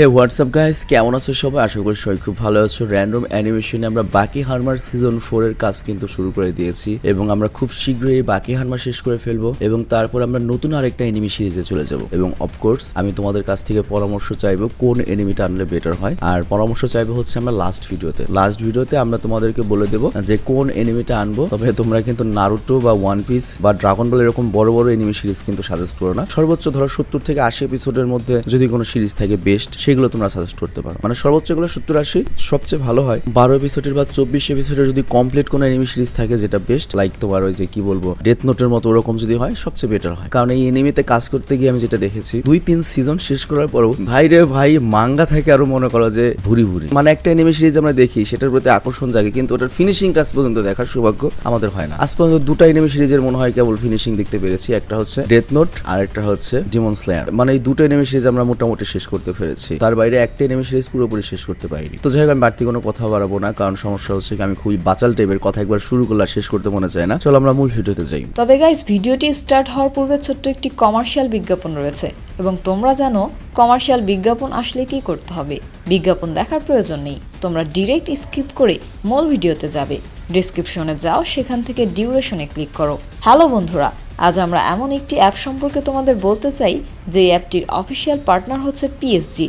হে WhatsApp guys কেমন আছো সবাই? আশা করি সবাই খুব ভালো আছো। র্যান্ডম অ্যানিমেশনে আমরা বাকি হারমার সিজন ফোর এর কাজ কিন্তু শুরু করে দিয়েছি এবং আমরা খুব শীঘ্রই বাকি হারমার শেষ করে ফেলব এবং তারপর আমরা নতুন আরেকটা এনিমি সিরিজে চলে যাব। এবং অফকোর্স আমি তোমাদের কাছ থেকে পরামর্শ চাইব কোন এনিমিটা আনলে বেটার হয়। আর পরামর্শ চাইব হচ্ছে আমরা লাস্ট ভিডিওতে লাস্ট ভিডিওতে আমরা তোমাদেরকে বলে দেবো যে কোন এনিমিটা আনব। তবে তোমরা কিন্তু নারুটো বা ওয়ান পিস বা ড্রাগন বল এরকম বড় বড় এনিমি সিরিজ কিন্তু সাজেস্ট করো না। সর্বোচ্চ ধরো সত্তর থেকে আশি এপিসোডের মধ্যে যদি কোনো সিরিজ থাকে বেস্ট সেগুলো তোমরা সাজেস্ট করতে পারো। মানে সর্বোচ্চগুলো সত্তর আশি, সবচেয়ে ভালো হয় বারো এপিসোডের বা চব্বিশ এপিসোডের যদি কমপ্লিট কোনো এনিমি সিরিজ থাকে যেটা বেস্ট লাইক তোমার ওই যে কি বলব ডেথ নোটের মতো ওরকম যদি হয়, সবচেয়ে বেটার হয়। কারণ এই এনিমিতে কাজ করতে গিয়ে আমি যেটা দেখেছি, দুই তিন সিজন শেষ করার পরও ভাই রে ভাই মাঙ্গা থাকে আরও মনে করো যে ভুরি ভুরি। মানে একটা এনিমি সিরিজ আমরা দেখি, সেটার প্রতি আকর্ষণ জাগে, কিন্তু ওটার ফিনিশিং আজ পর্যন্ত দেখার সৌভাগ্য আমাদের হয় না। আজ পর্যন্ত দুটো এনিমি সিরিজের মনে হয় কেবল ফিনিশিং দেখতে পেরেছি, একটা হচ্ছে ডেথ নোট আর একটা হচ্ছে ডিমন স্লেয়ার মানে এই দুটো এনিমি সিরিজ আমরা মোটামুটি শেষ করতে পেরেছি। তার বাইরে একটা এনিমি সিরিজ পুরোপুরি শেষ করতে পারিনি। তো যাই হোক, আমি বাড়তি কোনো কথা বাড়াবো না, কারণ সমস্যা হচ্ছে কি, আমি খুবই বাচাল টাইপের কথা একবার শুরু করলে শেষ করতে মনে চায় না। চলো আমরা মূল ভিডিওতে যাই। তবে গাইস ভিডিওটি স্টার্ট হওয়ার পূর্বে ছোট্ট একটি কমার্শিয়াল বিজ্ঞাপন রয়েছে। এবং তোমরা জানো কমার্শিয়াল বিজ্ঞাপন আসলে কি করতে হবে? বিজ্ঞাপন দেখার প্রয়োজন নেই। তোমরা ডিরেক্ট স্কিপ করে মূল ভিডিওতে যাবে। ডিসক্রিপশনে যাও, সেখান থেকে ডিউরেশনে ক্লিক করো। হ্যালো বন্ধুরা, আজ আমরা এমন একটি অ্যাপ সম্পর্কে তোমাদের বলতে চাই, যে অ্যাপটির অফিসিয়াল পার্টনার হচ্ছে পিএসজি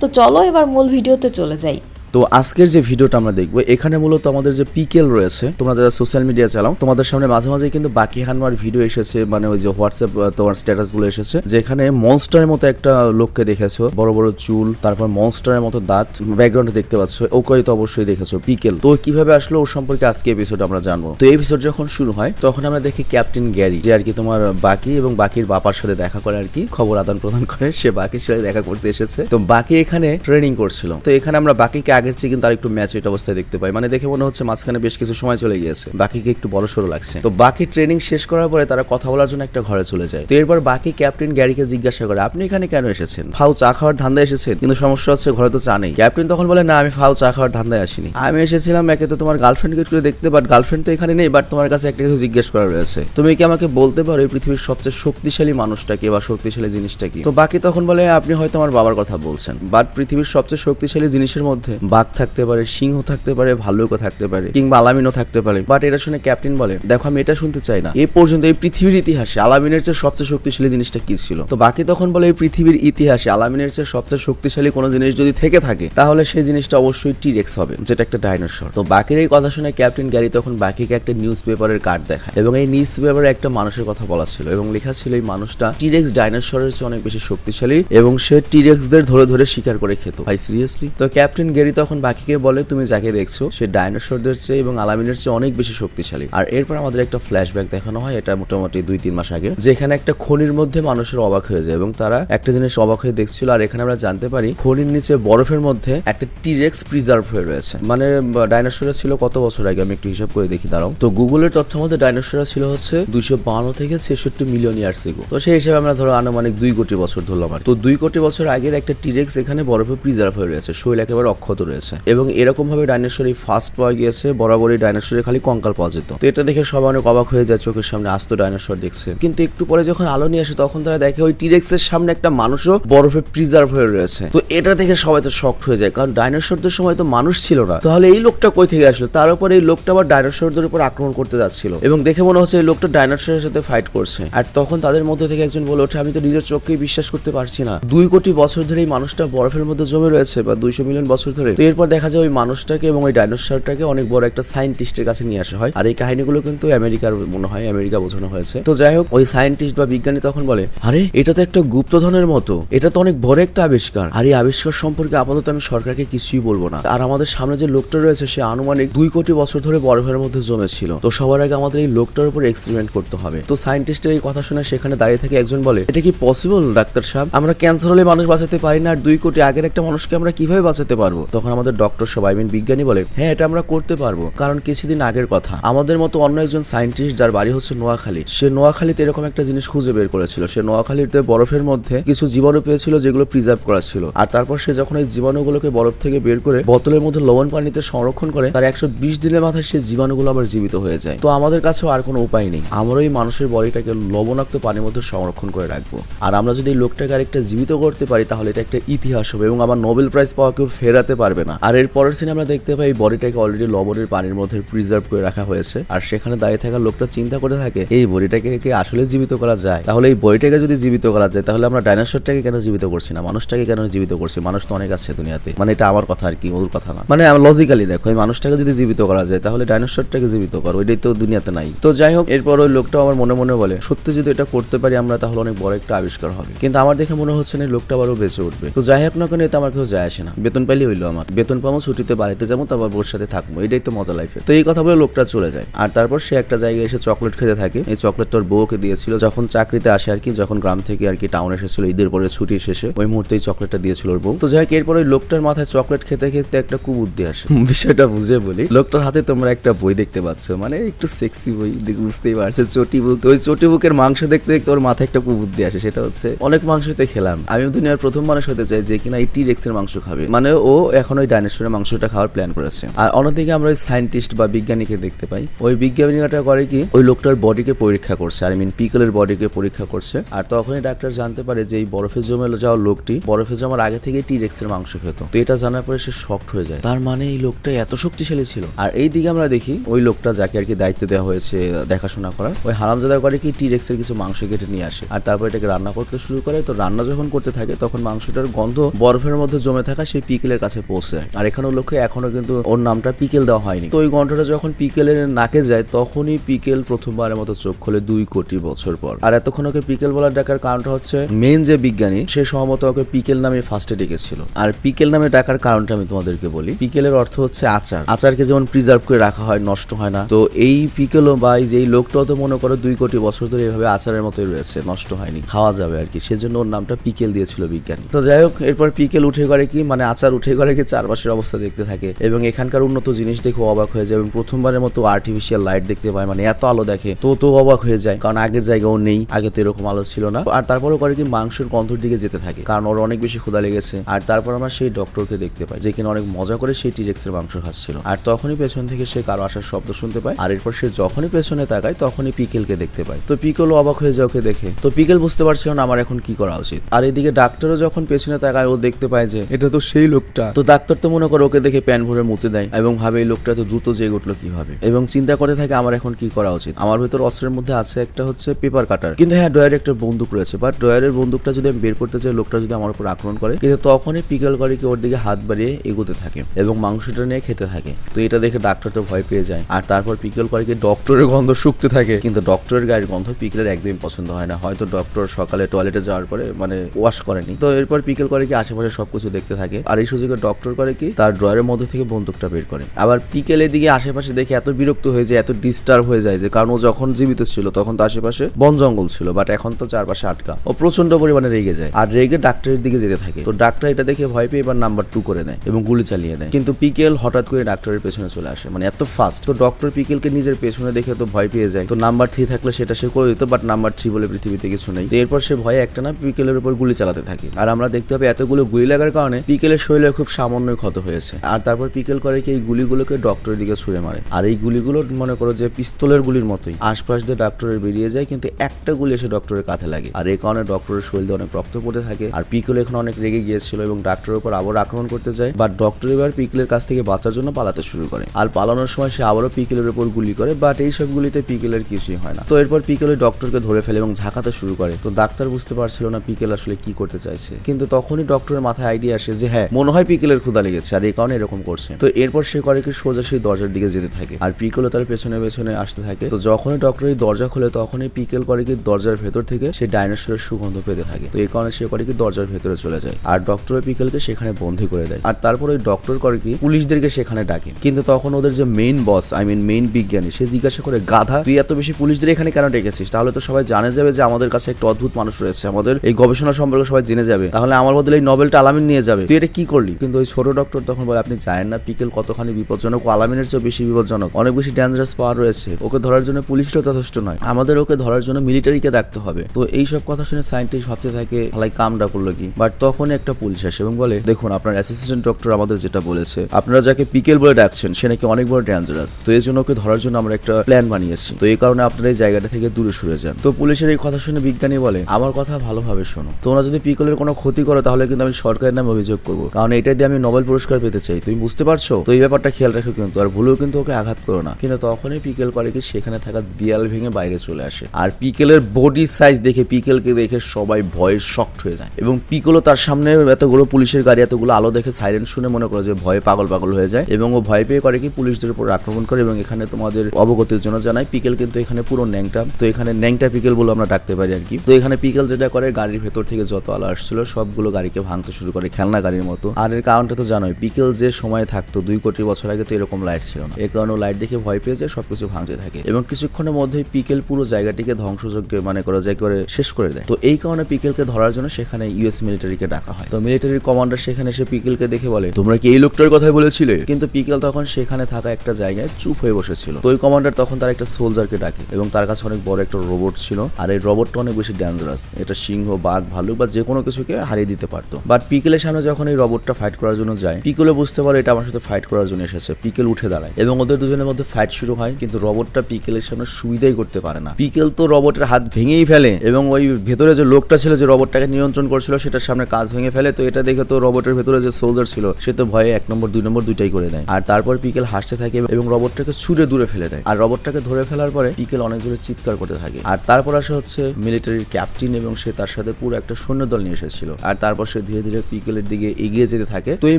তো চলো এবার মূল ভিডিওতে চলে যাই। তো আজকের যে ভিডিওটা আমরা দেখব, এখানে মূলত আমাদের যে পিকেল রয়েছে, তোমরা যারা সোশ্যাল মিডিয়া চালাও, তোমাদের সামনে মাঝে মাঝে কিন্তু বাকি হানমার ভিডিও এসেছে মানে ওই যে হোয়াটসঅ্যাপ তোমার স্ট্যাটাসগুলো এসেছে, যেখানে মনস্টারের মতো একটা লোককে দেখেছ, বড় বড় চুল, তারপর মনস্টারের মতো দাঁত ব্যাকগ্রাউন্ডে দেখতে পাচ্ছ ওকে তো অবশ্যই দেখেছ, পিকেল। তো কীভাবে আসলো ওর সম্পর্কে আজকে এপিসোড আমরা জানব। তো এপিসোড যখন শুরু হয়, তখন আমরা দেখি ক্যাপ্টেন গ্যারি যে আর কি তোমার বাকি এবং বাকির বাবার সাথে দেখা করে আর কি, খবর আদান প্রদান করে, সে বাকির সাথে দেখা করতে এসেছে। তো বাকি এখানে ট্রেনিং করছিল। তো এখানে আমরা বাকিকে আগের চেয়ে কিন্তু আর একটু ম্যাচ এটা অবস্থায় দেখতে পাই। মানে দেখে মনে হচ্ছে মাঝখানে বেশ কিছু সময় চলে গিয়েছে। বাকিকে একটু বড় সড়ো লাগছে। তো বাকি ট্রেনিং শেষ করার পরে তারা কথা বলার জন্য একটা ঘরে চলে যায়। তো এরপর বাকি ক্যাপ্টেন গ্যারিকে জিজ্ঞাসা করে, আপনি এখানে কেন এসেছেন? ফাউ চা খাওয়ার ধান্দা এসেছেন? কিন্তু সমস্যা হচ্ছে ঘরে তো চা নেই। ক্যাপ্টেন তখন বলে, না, আমি ফাউ চা খাওয়ার ধান্দায় আসিনি। আমি এসেছিলাম একে তো তোমার গার্লফ্রেন্ডকে একটু দেখতে বাট গার্লফ্রেন্ড তো এখানে নেই বাট তোমার কাছে একটা কিছু জিজ্ঞেস করা রয়েছে। তুমি কি আমাকে বলতে পারো এই পৃথিবীর সবচেয়ে শক্তিশালী মানুষটা কি বা শক্তিশালী জিনিসটা কি? তো বাকি তখন বলে, আপনি হয়তো আমার বাবার কথা বলছেন বাট পৃথিবীর সবচেয়ে শক্তিশালী জিনিসের মধ্যে বাঘ থাকতে পারে, সিংহ থাকতে পারে, ভাল্লুকও থাকতে পারে, কিংবা আলামিনও থাকতে পারে। বাট এটা শুনে ক্যাপ্টেন বলে, দেখো, আমি এটা শুনতে চাই না। এই পর্যন্ত এই পৃথিবীর ইতিহাসে আলামিনের চেয়ে সবচেয়ে শক্তিশালী জিনিসটা কি ছিল? তো বাকি তখন বলে, এই পৃথিবীর ইতিহাসে আলামিনের চেয়ে সবচেয়ে শক্তিশালী কোনো জিনিস যদি থেকে থাকে, তাহলে সেই জিনিসটা অবশ্যই টিরেক্স হবে, যেটা একটা ডাইনোসর তো বাকির এই কথা শুনে ক্যাপ্টেন গ্যারি তখন বাকিকে একটা নিউজ পেপারের কার্ড দেখায়, এবং এই নিউজ পেপারে একটা মানুষের কথা বলা ছিল, এবং লেখা ছিল, এই মানুষটা টিরেক্স ডাইনোসরের চেয়ে অনেক বেশি শক্তিশালী, এবং সে টিরেক্সদের ধরে ধরে শিকার করে খেত। ভাই সিরিয়াসলি তো ক্যাপ্টেন গ্যারি তখন বাকিকে বলে, তুমি যাকে দেখছ, সে ডাইনোসরদের চেয়ে এবং আলামিনের চেয়ে অনেক বেশি শক্তিশালী। আর এরপর আমাদের একটা ফ্ল্যাশব্যাক দেখানো হয়, এটা মোটামুটি দুই, তিন মাস আগে, যেখানে একটা খনির মধ্যে মানুষের অবাক হয়ে যায় এবং তারা একটা জিনিস অবাক হয়ে দেখছিল। আর এখানে আমরা জানতে পারি, খনির নিচে বরফের মধ্যে একটা টিরেক্স প্রিজার্ভ হয়ে রয়েছে। মানে ডাইনোসরা ছিল কত বছর আগে? আমি একটু হিসাব করে দেখি, দাঁড়াও। তো গুগলের তথ্য মধ্যে ডাইনোসরা ছিল হচ্ছে দুইশো বান্ন থেকে ছেষট্টি মিলিয়ন ইয়ার্স এগো তো সেই হিসাবে আমরা ধরো আনুমানিক দুই কোটি বছর ধরলাম আর তো দুই কোটি বছর আগের একটা টিরেক্স এখানে বরফে প্রিজার্ভ হয়ে রয়েছে। শৈল একেবারে অক্ষত রয়েছে। এবং এরকম ভাবে ডাইনোসর ফার্স্ট পাওয়া গিয়েছে, বরাবরই ডাইনোসরের খালি কঙ্কাল পাওয়া যেত। তো এটা দেখে সবাই অনেক অবাক হয়ে যায়, চোখের সামনে আস্ত ডাইনোসর দেখছে। কিন্তু একটু পরে যখন আলো নিয়ে আসে, তখন তারা দেখে ওই টিরেক্সের সামনে একটা মানুষও বরফে প্রিজার্ভ হয়ে রয়েছে। তো এটা দেখে সবাই তো শক্ট হয়ে যায়, কারণ ডাইনোসরদের সময় তো মানুষ ছিল না। তাহলে এই লোকটা কই থেকে আসলো? তার উপর এই লোকটা আবার ডাইনোসরদের উপর আক্রমণ করতে যাচ্ছিল। এবং দেখে মনে হচ্ছে এই লোকটা ডাইনোসরের সাথে ফাইট করছে। আর তখন তাদের মধ্যে থেকে একজন বলে ওঠে, আমি তো নিজের চোখকেই বিশ্বাস করতে পারছি না। দুই কোটি বছর ধরে এই মানুষটা বরফের মধ্যে জমে রয়েছে, বা দুইশো মিলিয়ন বছর ধরে। তো এরপর দেখা যায় ওই মানুষটাকে এবং ওই ডাইনোসরটাকে অনেক বড় একটা সাইন্টিস্টের কাছে নিয়ে আসা হয়। আর এই কাহিনীগুলো কিন্তু আমেরিকার মনে হয়, আমেরিকা বোঝানো হয়েছে। তো যাই হোক, ওই সায়েন্টিস্ট বা বিজ্ঞানী তখন বলে, আরে, এটা তো একটা গুপ্তধনের মতো। এটা তো অনেক বড় একটা আবিষ্কার। আর এই আবিষ্কার সম্পর্কে আপাতত আমি সরকারকে কিছুই বলব না। আর আমাদের সামনে যে লোকটা রয়েছে, সে আনুমানিক দুই কোটি বছর ধরে বরফের মধ্যে জমেছিল। তো সবার আগে আমাদের এই লোকটার উপর এক্সপেরিমেন্ট করতে হবে। তো সায়েন্টিস্টের এই কথা শুনে সেখানে দাঁড়িয়ে থেকে একজন বলে, এটা কি পসিবল ডাক্তার সাহেব? আমরা ক্যান্সার হলে মানুষ বাঁচাতে পারি না, আর দুই কোটি আগের একটা মানুষকে আমরা কীভাবে বাঁচাতে পারব? তখন আমাদের ডক্টর সবাই মিন বিজ্ঞানী বলে হ্যাঁ এটা আমরা করতে পারব। কারণ কিছুদিন আগের কথা। আমাদের মতো অন্য একজন সায়েন্টিস্ট যার বাড়ি হচ্ছে নোয়াখালী, সে নোয়াখালীতে এরকম একটা জিনিস খুঁজে বের করেছিল। সে নোয়াখালীতে বরফের মধ্যে কিছু জীবাণু পেয়েছিল যেগুলো প্রিজার্ভ করা ছিল। আর তারপর সে যখন এই জীবাণুগুলোকে বরফ থেকে বের করে বোতলের মধ্যে লবণ পানিতে সংরক্ষণ করে, তার একশো বিশ দিনের মাথায় সেই জীবাণুগুলো আবার জীবিত হয়ে যায়। তো আমাদের কাছেও আর কোনো উপায় নেই। আমরা এই মানুষের বডিটাকে লবণাক্ত পানির মধ্যে সংরক্ষণ করে রাখব। আর আমরা যদি লোকটাকে আরেকটা জীবিত করতে পারি, তাহলে এটা একটা ইতিহাস হবে এবং আমার নোবেল প্রাইজ পাওয়া কেউ ফেরাতে পারবে। না। আর এর পরের সিনে আমরা দেখতে পাই বডিটাকে অলরেডি লবণের পানির মধ্যে প্রিজার্ভ করে রাখা হয়েছে। আর সেখানে দাঁড়িয়ে থাকা লোকটা চিন্তা করে থাকে, এই বডিটাকে কি আসলে জীবিত করা যায়? তাহলে এই বডিটাকে যদি জীবিত করা যায়, তাহলে আমরা ডাইনোসরটাকে কেন জীবিত করছি না? মানুষটাকে কেন জীবিত করছি? মানুষ তো অনেক আছে দুনিয়াতে। মানে এটা আমার কথা আর কি ওর কথা না। মানে লজিক্যালি দেখো, এই মানুষটাকে যদি জীবিত করা যায়, তাহলে ডাইনোসরটাকে জীবিত করো, ওইটাই তো দুনিয়াতে নাই। তো যাই হোক, এরপর ওই লোকটা আমার মনে মনে বলে, সত্যি যদি এটা করতে পারি আমরা, তাহলে অনেক বড় একটা আবিষ্কার হবে। কিন্তু আমার দেখে মনে হচ্ছে না লোকটা আবারও বেঁচে উঠবে। তো যাই হোক না কেন, এতে আমার কেউ যায় আসে না। বেতন পাইলে হইল আমার। বেতন পাবো, ছুটিতে বাড়িতে যাব, তারপর বোর সাথে থাকব। এটাই তো মজা লাইফে তো এই কথা বলে লোকটা চলে যায়। আর তারপর সে একটা জায়গায় এসে চকলেট খেতে থাকে। এই চকলেট তোর বউকে দিয়েছিল। যখন চাকরিতে আসে আর কি, যখন গ্রাম থেকে আর কি টাউন এসেছিল, ঈদের পরে ছুটি শেষে, ওই মুহূর্তে এই চকলেটটা দিয়েছিল ওর বউ। তো যাই হোক, এরপর লোকটার মাথায় চকলেট খেতে খেতে একটা কুবুদ্ধি আসে। বিষয়টা বুঝে বলি। লোকটার হাতে তোমরা একটা বই দেখতে পাচ্ছ। মানে একটু সেক্সি বই বুঝতেই পারছ, চটি বুক। ওই চটি বুকের মাংস দেখতে দেখতে ওর মাথায় একটা কুবুদ্ধি আসে। সেটা হচ্ছে, অনেক মাংসতে খেলাম। আমি দুনিয়ার প্রথম মানুষ হতে চাই যে কিনা এই টি রেক্সের মাংস খাবে। মানে ও এখন ওই ডাইনোসরের মাংসটা খাওয়ার প্ল্যান করেছে। আর অন্যদিকে আমরা ওই সায়েন্টিস্ট বা বিজ্ঞানীকে দেখতে পাই। ওই বিজ্ঞানীটা করে কি, ওই লোকটার বডিকে পরীক্ষা করছে। আই মিন পিকলের বডিকে পরীক্ষা করছে। আর তখনই ডাক্তার জানতে পারে যে এই বরফে জমে যাওয়া লোকটি বরফে জমার আগে থেকে টি রেক্সের মাংস খেত। তো এটা জানার পরে সে শক্ট হয়ে যায়। তার মানে এই লোকটা এত শক্তিশালী ছিল। আর এই দিকে আমরা দেখি, ওই লোকটা যাকে আর কি দায়িত্ব দেওয়া হয়েছে দেখাশোনা করার, ওই হারামজাদা করে কি টি রেক্সের কিছু মাংস কেটে নিয়ে আসে। আর তারপর এটাকে রান্না করতে শুরু করে। তো রান্না যখন করতে থাকে, তখন মাংসটার গন্ধ বরফের মধ্যে জমে থাকা সেই পিকেলের কাছে পৌঁছে যায় আর এখানে লক্ষ্যে এখনও কিন্তু ওর নামটা পিকেল দেওয়া হয়নি। তো ওই গন্ধটা যখন পিকেলের নাকে যায়, তখনই পিকেল প্রথমবারের মতো চোখ খোলে দুই কোটি বছর পর। আর এতক্ষণ ওকে পিকেল বলার ডাকার কারণটা হচ্ছে মেন যে বিজ্ঞানী, সে সম্ভবত ওকে পিকেল নামে ফার্স্টে ডেকেছিল। আর পিকেল নামে ডাকার কারণটা আমি তোমাদেরকে বলি। পিকেলের অর্থ হচ্ছে আচার। আচারকে যেমন প্রিজার্ভ করে রাখা হয়, নষ্ট হয় না। তো এই পিকেলও বা এই যে লোকটাও তো মনে করো দুই কোটি বছর ধরে এভাবে আচারের মতোই রয়েছে, নষ্ট হয়নি, খাওয়া যাবে আর কি। সেজন্য ওর নামটা পিকেল দিয়েছিল বিজ্ঞানী। তো যাই হোক, এরপর পিকেল উঠে করে কি? মানে আচার উঠে করে কি চারপাশের অবস্থা দেখতে থাকে এবং এখানকার উন্নত জিনিস দেখে অবাক হয়ে যায় এবং প্রথমবারের মতো আর্টিফিশিয়াল লাইট দেখতে পায়। মানে এত আলো দেখে, তো তো অবাক হয়ে যায়। কারণ আগের জায়গাও নেই, আগে তো এরকম আলো ছিল না। আর তারপরেও করে কি মাংসের গন্ধর দিকে যেতে থাকে, কারণ ওর অনেক বেশি ক্ষুধা লেগেছে। আর তারপর আমরা সেই ডক্টরকে দেখতে পাই, যে কিনা অনেক মজা করে সেই টিরেক্সের মাংস খাচ্ছিল। আর তখনই পেছন থেকে সে কারও আসার শব্দ শুনতে পায়, আর এরপর সে যখনই পেছনে তাকায়, তখনই পিকেলকে দেখতে পায়। তো পিকেলও অবাক হয়ে যায় ওকে দেখে। তো পিকেল বুঝতে পারছিল না, আমার এখন কি করা উচিত? আর এদিকে ডাক্তারও যখন পেছনে তাকায়, ও দেখতে পায় যে, এটা তো সেই লোকটা। তো ডাক্তার তো মনে করে ওকে দেখে প্যান ভরে মুতে দেয় এবং ভাবে এই লোকটা তো দ্রুত জেগে উঠল কীভাবে? এবং চিন্তা করে থাকে আমার এখন কি করা উচিত। আমার ভেতর অস্ত্রের মধ্যে আছে একটা হচ্ছে পেপার কাটার। কিন্তু হ্যাঁ ডয়ারে একটা বন্দুক রয়েছে। বাট ডয়ারের বন্দুকটা যদি আমি বের করতে চাই, লোকটা যদি আমার উপর আক্রমণ করে, কিন্তু তখনই পিকেল করে কি ওর দিকে হাত বাড়িয়ে এগোতে থাকে এবং মাংসটা নিয়ে খেতে থাকে। তো এটা দেখে ডাক্তার তো ভয় পেয়ে যায়। আর তারপর পিকল করে কি ডক্টরের গন্ধ শুকতে থাকে। কিন্তু ডক্টরের গায়ের গন্ধ পিকলের একদমই পছন্দ হয় না। হয়তো ডক্টর সকালে টয়লেটে যাওয়ার পরে মানে ওয়াশ করেনি। তো এরপর পিকল করে কি আশেপাশে সবকিছু দেখতে থাকে। আর এই সুযোগে ডক্টর করে কি? তার ড্রয়ারের মধ্যে থেকে বন্দুকটা বের করে। আবার পিকেল এদিকে আশেপাশে দেখে এত বিরক্ত হয়ে যায়, এত ডিস্টার্ব হয়ে যায় যে, কারণ ও যখন জীবিত ছিল, তখন তো আশেপাশে বন জঙ্গল ছিল বাট এখন তো চারপাশে আটকা। ও প্রচণ্ড পরিমাণে রেগে যায়, আর রেগে ডাক্তারের দিকে যেতে থাকে। তো ডাক্তার এটা দেখে ভয় পেয়ে এবার নাম্বার টু করে দেয় এবং গুলি চালিয়ে দেয় কিন্তু পিকেল হঠাৎ করে ডাক্তারের পেছনে চলে আসে মানে এত ফাস্ট তো ডক্টর পিকেলকে নিজের পেছনে দেখে তো ভয় পেয়ে যায়। তো নাম্বার থ্রি থাকলে সেটা সে করে দিত বাট নাম্বার থ্রি বলে পৃথিবীতে কিছু নেই। তো এরপর সে ভয়ে একটা না পিকেলের উপর গুলি চালাতে থাকে। আর আমরা দেখতে পাই এতগুলো গুলি লাগার কারণে পিকেলের শরীরে খুব সামান্য ক্ষত হয়েছে। আর তারপর পিকেল করে কি এই গুলিগুলোকে ডক্টরের দিকে ছুড়ে মারে। আর এই গুলিগুলো মনে করো যে পিস্তলের গুলির মতোই। আশপাশ দিয়ে ডক্টরের বেরিয়ে যায়, কিন্তু একটা গুলি এসে ডক্টরের কাঁধে লাগে। আর এই কারণে ডক্টরের শরীরে অনেক রক্ত পড়তে থাকে। আর পিকেল এখন অনেক রেগে গিয়েছিল এবং ডাক্তারের উপর আবার আক্রমণ করতে যায়। বাট ডক্টর এবার পিকেলের কাছ থেকে বাঁচার জন্য পালাতে শুরু করে। আর পালানোর সময় সে আবারও পিকেলের উপর গুলি করে বাট এই সব গুলিতে পিকেলের কিছুই হয় না। তো এরপর পিকেল ওই ডক্টরকে ধরে ফেলে এবং ঝাঁকাতে শুরু করে। তো ডাক্তার বুঝতে পারছিল না পিকেল আসলে কি করতে চাইছে। কিন্তু তখনই ডক্টরের মাথায় আইডিয়া আসে যে হ্যাঁ মনে হয় পিকেলের ক্ষুদা লেগেছে, আর এই কারণে এরকম করছে। তো এরপর সে করে কি সোজা সেই দরজার দিকে যেতে থাকে। আর পিকেলও তার পেছনে পেছনে আসতে থাকে। তো যখনই ডক্টর এই দরজা খোলে, তখনই পিকেল করে কি দরজার ভেতর থেকে সে ডাইনোসরের সুগন্ধ পেতে থাকে। তো এই কারণে সে করে কি দরজার ভেতরে চলে যায়। আর ডক্টর পিকেলকে সেখানে বন্দি করে দেয়। আর তারপর ওই ডক্টর করে কি পুলিশদেরকে সেখানে ডাকে। কিন্তু তখন ওদের যে main boss I mean main বিজ্ঞানী, সে জিজ্ঞাসা করে, গাধা, তুই এত বেশি পুলিশদের এখানে কেন ডেকেছিস? তাহলে তো সবাই জানে যাবে যে আমাদের কাছে একটা অদ্ভুত মানুষ রয়েছে। আমাদের এই গবেষণা সম্পর্কে সবাই জেনে যাবে। তাহলে আমার বদলে এই নভেলটা আলামিন নিয়ে যাবে। তুই এটা কি করলি? কিন্তু ওই ছোট ডক্টর তখন বলে, আপনি জানেন না, পিকেল কতখানি বিপজ্জনক আলামিনের চেয়ে বেশি বিপজ্জনক। অনেক বেশি ডেঞ্জারাস পাওয়ার রয়েছে। ওকে ধরার জন্য পুলিশও যথেষ্ট নয়। আমাদের ওকে ধরার জন্য মিলিটারিকে ডাকতে হবে। তো এই সব কথা শুনে সায়েন্টিস্ট ভাবতে থাকে হালাই কামটা করল কি? বাট তখনই একটা পুলিশ আসে এবং বলে, দেখুন, আপনার অ্যাসিস্ট্যান্ট ডক্টর আমাদের যেটা বলেছে, আপনারা যাকে পিকেল বলে ডাকছেন, সে নাকি অনেক বড় ডেঞ্জারাস তো এই জন্য ওকে ধরার জন্য আমরা একটা প্ল্যান বানিয়েছি। তো এই কারণে আপনারা এই জায়গাটা থেকে দূরে সরে যান। তো পুলিশের এই কথা শুনে বিজ্ঞানী বলে, আমার কথা ভালোভাবে শোনো। তোমরা যদি পিকলের কোনো ক্ষতি করো, তাহলে কিন্তু আমি সরকারের নামে অভিযোগ করব। কারণ এটা দিয়ে আমি নোবেল পুরস্কার পেতে চাই। তুমি বুঝতে পারছ? তো এই ব্যাপারটা খেয়াল রাখো কিন্তু, আর ভুলেও কিন্তু ওকে আঘাত করো না। কিন্তু তখনই পিকেল করে কি সেখানে থাকা দেয়াল ভেঙে বাইরে চলে আসে। আর পিকেলের বডি সাইজ দেখে পিকেলকে দেখে সবাই ভয়ে শক্ট হয়ে যায়। এবং পিকলও তার সামনে এতগুলো পুলিশের গাড়ি, এতগুলো আলো দেখে সাইরেন শুনে মনে করে যে ভয়ে পাগল পাগল হয়ে যায়। এবং ও ভয় পেয়ে করে কি পুলিশদের উপর আক্রমণ করে এবং এখানে তোমাদের অবগতির জন্য জানাই পিকেল কিন্তু এখানে পুরো ন্যাংটা। তো এখানে ন্যাংটা পিকেল বলে আমরা ডাকতে পারি আর কি। তো এখানে পিকেল যেটা করে, গাড়ির ভেতর থেকে যত আলো আসছিল, সবগুলো গাড়িকে ভাঙতে শুরু করে, খেলনা গাড়ির মতো। আর এর কারণটা তো জানোই পিকেল যে সময় থাকতো, দুই কোটি বছর আগে তো এরকম লাইট ছিল না। এই কারণে লাইট দেখে ভয় পেয়ে যায়, সবকিছু ভাঙতে থাকে। এবং কিছুক্ষণের মধ্যেই পিকেল পুরো জায়গাটিকে ধ্বংসযোগ্য মানে করা যায় করে শেষ করে দেয়। তো এই কারণে পিকেলকে ধরার জন্য সেখানে ইউএস মিলিটারিকে ডাকা হয়। তো মিলিটারির কমান্ডার সেখানে এসে পিকেলকে দেখে বলে, তোমরা কি এই লোকটার কথাই বলেছিলে? কিন্তু পিকেল তখন সেখানে থাকা একটা জায়গায় চুপ হয়ে বসেছিল। তো ওই কমান্ডার তখন তার একটা সোলজারকে ডাকে, এবং তার কাছে অনেক বড় একটা রোবট ছিল, আর এই রোবটটা অনেক বেশি ডেঞ্জারাস এটা সিংহ, বাঘ, ভালুক বা যে কোনো কিছুকে হারিয়ে দিতে পারতো। বাট পিকেলের সামনে যখন এই রোবটটা ফাইট করার জন্য যায়। পিকেলে বুঝতে পারে এটা আমার সাথে ফাইট করার জন্য এসেছে। পিকেল উঠে দাঁড়ায় এবং ওদের দুজনের মধ্যে ফাইট শুরু হয়, কিন্তু রোবটটা পিকেলের সামনে সুবিধাই করতে পারে না। পিকেল তো রোবটের হাত ভেঙেই ফেলে এবং ওই ভেতরে যে লোকটা ছিল যে রোবটটাকে নিয়ন্ত্রণ করছিল, সেটার সামনে কাজ ভেঙে ফেলে। তো এটা দেখে তো রোবটের ভেতরে যে সোলজার ছিল, সে তো ভয়ে এক নম্বর, দুই নম্বর দুইটাই করে দেয় আর তারপর পিকেল হাসতে থাকে এবং রোবটটাকে ছুড়ে দূরে ফেলে দেয়। আর রোবটটাকে ধরে ফেলার পরে পিকেল অনেক জোরে চিৎকার করতে থাকে। আর তারপর আসে হচ্ছে মিলিটারির ক্যাপ্টেন এবং সে তার সাথে পুরো একটা সৈন্য দল নিয়ে এসেছিল। আর তারপর সে ধীরে ধীরে পিকেলের দিকে এগিয়ে যেতে থাকে। তো এই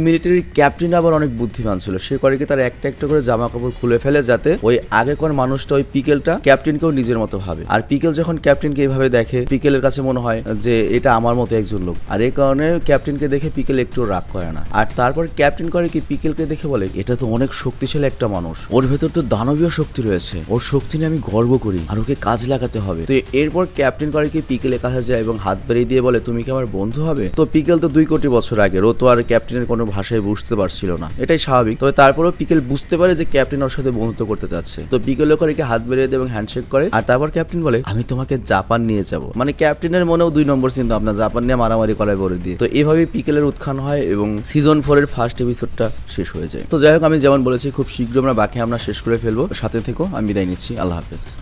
মিলিটারির ক্যাপ্টেন আবার অনেক বুদ্ধিমান ছিল। সে করে কি তার একটা একটা করে জামা কাপড় খুলে ফেলে যাতে ওই আগেকার মানুষটা ওই পিকেলটা ক্যাপ্টেনকেও নিজের মতো ভাবে। আর পিকেল যখন ক্যাপ্টেনকে এইভাবে দেখে, পিকেলের কাছে মনে হয় যে এটা আমার মতো একজন লোক। আর এই কারণে ক্যাপ্টেনকে দেখে পিকেল একটু রাগ করে না। আর তারপর ক্যাপ্টেন করে কি পিকেলকে দেখে বলে, এটা তো অনেক শক্তিশালী একটা মানুষ। ওর ভেতর তো দানবীয় শক্তি রয়েছে। ওর শক্তি নিয়ে আমি গর্ব করি আর ওকে কাজ লাগাতে হবে। তো এরপর ক্যাপ্টেন করে কি পিকেলের কাছে যায় এবং হাত বেরিয়ে দিয়ে বলে, তুমি কি আমার বন্ধু হবে? তো পিকেল তো দুই কোটি বছর আগের ও তো আর ক্যাপ্টেনের কোনো ভাষায় বুঝতে পারছিল না। এটাই স্বাভাবিক। তবে তারপরেও পিকেল বুঝতে পারে যে ক্যাপ্টেন ওর সাথে বন্ধুত্ব করতে চাচ্ছে। তো পিকেলও করে কি হাত বেরিয়ে দেয় এবং হ্যান্ডশেক করে। আর তারপর ক্যাপ্টেন বলে, আমি তোমাকে জাপান নিয়ে যাব। মানে ক্যাপ্টেনের মনেও দুই নম্বর চিন্তা আপনার জাপান নিয়ে মারামারি করায় বলে দিয়ে। তো এভাবেই পিকেলের উত্থান হয় এবং সিজন ফোর এর ফার্স্ট এপিসোডটা শেষ হয়ে যায়। তো যাই হোক, আমি যেমন বলেছি, খুব শীঘ্র আমরা বাকি আমরা শেষ করে ফেলব। সাথে থেকো, আমি বিদায় নিচ্ছি। আল্লাহ হাফেজ।